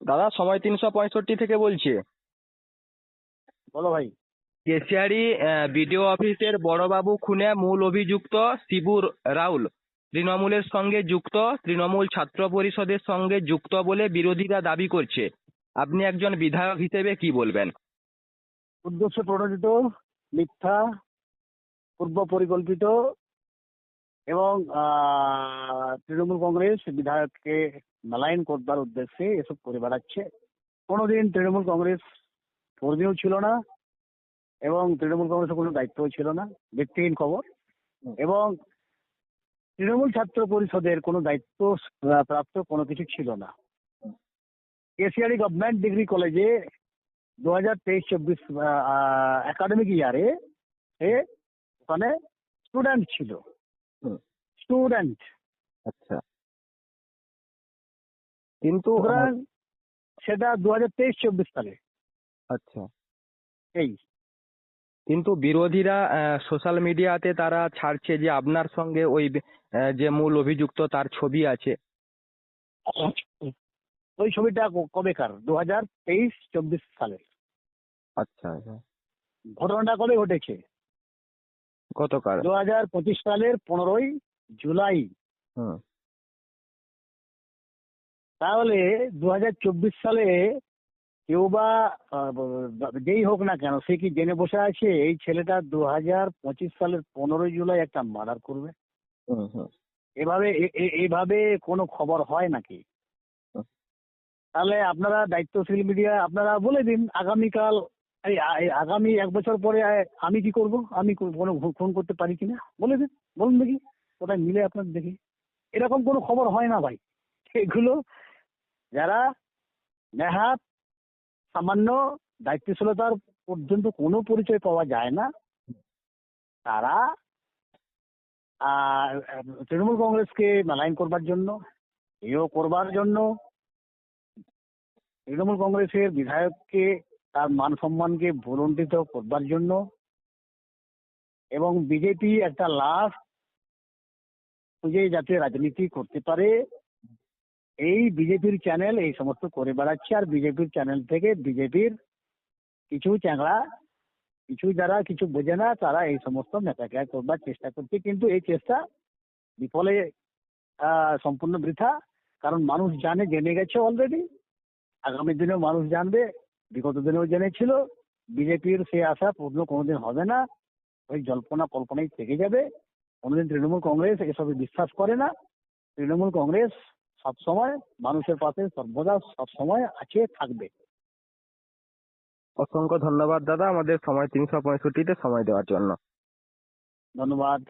দাদা সময় তিনশো পঁয়ষট্টি থেকে বলছি। বলো ভাই। কেশিয়ারি বিডিও অফিসের বড়বাবু খুনে মূল অভিযুক্ত শিবুর রাউল। তৃণমূলের সঙ্গে যুক্ত তৃণমূল ছাত্র পরিষদের সঙ্গে যুক্ত বলে বিরোধীরা দাবি করছে। আপনি একজন বিধায়ক হিসেবে কি বলবেন? উদ্দেশ্য প্রণোদিত মিথ্যা পূর্ব পরিকল্পিত এবং তৃণমূল কংগ্রেস বিধায়ককে মেলাইন করবার উদ্দেশ্যে এসব করে বেড়াচ্ছে। কোনোদিন তৃণমূল কংগ্রেস কর্মীও ছিল না এবং তৃণমূল কংগ্রেসের কোনো দায়িত্বও ছিল না ব্যক্তিহীন খবর। এবং তৃণমূল ছাত্র পরিষদের কোনো দায়িত্ব প্রাপ্ত কোনো কিছু ছিল না। কেসিআরি গভর্নমেন্ট ডিগ্রি কলেজে দু হাজার তেইশ চব্বিশ একাডেমিক ইয়ারে ওখানে স্টুডেন্ট ছিল। স্টুডেন্ট। আচ্ছা। কিন্তু সেটা দু হাজার তেইশ চব্বিশ সালে। আচ্ছা। এই। কিন্তু বিরোধীরা সোশ্যাল মিডিয়াতে তারা ছাড়ছে যে আপনার সঙ্গে ওই যে মূল অভিযুক্ত তার ছবি আছে। ওই ছবিটা কবেকার? দু হাজার তেইশ চব্বিশ সালে আচ্ছা আচ্ছা। ঘটনাটা কবে ঘটেছে? গতকাল। দু হাজার পঁচিশ সালের পনেরোই জুলাই। তাহলে দু হাজার চব্বিশ সালে কেউ বা যেই হোক না কেন সে কি জেনে বসে আছে এই ছেলেটা দু হাজার পঁচিশ সালের পনেরোই জুলাই একটা মার্ডার করবে? এভাবে এ- এ- এভাবে কোনো খবর হয় নাকি? তাহলে আপনারা দায়িত্বশীল মিডিয়া আপনারা বলে দিন আগামীকাল এই আগামী এক বছর পরে আমি কি করব? আমি কোনো ফোন করতে পারি কিনা? বলে দিন, বলুন দেখি। কোথায় মিলে আপনার দেখি। এরকম কোনো খবর হয় না ভাই। এগুলো যারা নেহাত সামান্য দায়িত্বশীলতার পর্যন্ত কোনো পরিচয় পাওয়া যায় না, তারা তৃণমূল কংগ্রেসকে মেলাইন করবার জন্য, এও করবার জন্য, তৃণমূল কংগ্রেসের বিধায়ককে তার মান সম্মানকে ভুলণ্ঠিত করবার জন্য এবং বিজেপি একটা লাভ খুঁজে যাতে রাজনীতি করতে পারে, এই বিজেপির চ্যানেল এই সমস্ত করে বেড়াচ্ছে। আর বিজেপির চ্যানেল থেকে বিজেপির কিছু চ্যাংড়া, কিছু যারা কিছু বোঝে না, তারা এই সমস্ত মেটাকে করবার চেষ্টা করছে। কিন্তু এই চেষ্টা বিফলে সম্পূর্ণ বৃথা। কারণ মানুষ জানে, জেনে গেছে অলরেডি আগামী দিনেও মানুষ জানবে। বিগত দিনেও জেনেছিল বিজেপির সে আশা পূর্ণ কোনোদিন হবে না। ওই জল্পনা কল্পনাই থেকে যাবে। কোনোদিন তৃণমূল কংগ্রেস এসবে বিশ্বাস করে না। তৃণমূল কংগ্রেস সবসময় মানুষের পাশে সর্বদা সবসময় আছে থাকবে। অসংখ্য ধন্যবাদ দাদা। আমাদের সময় তিনশো পঁয়ষট্টিতে সময় দেওয়ার জন্য। ধন্যবাদ।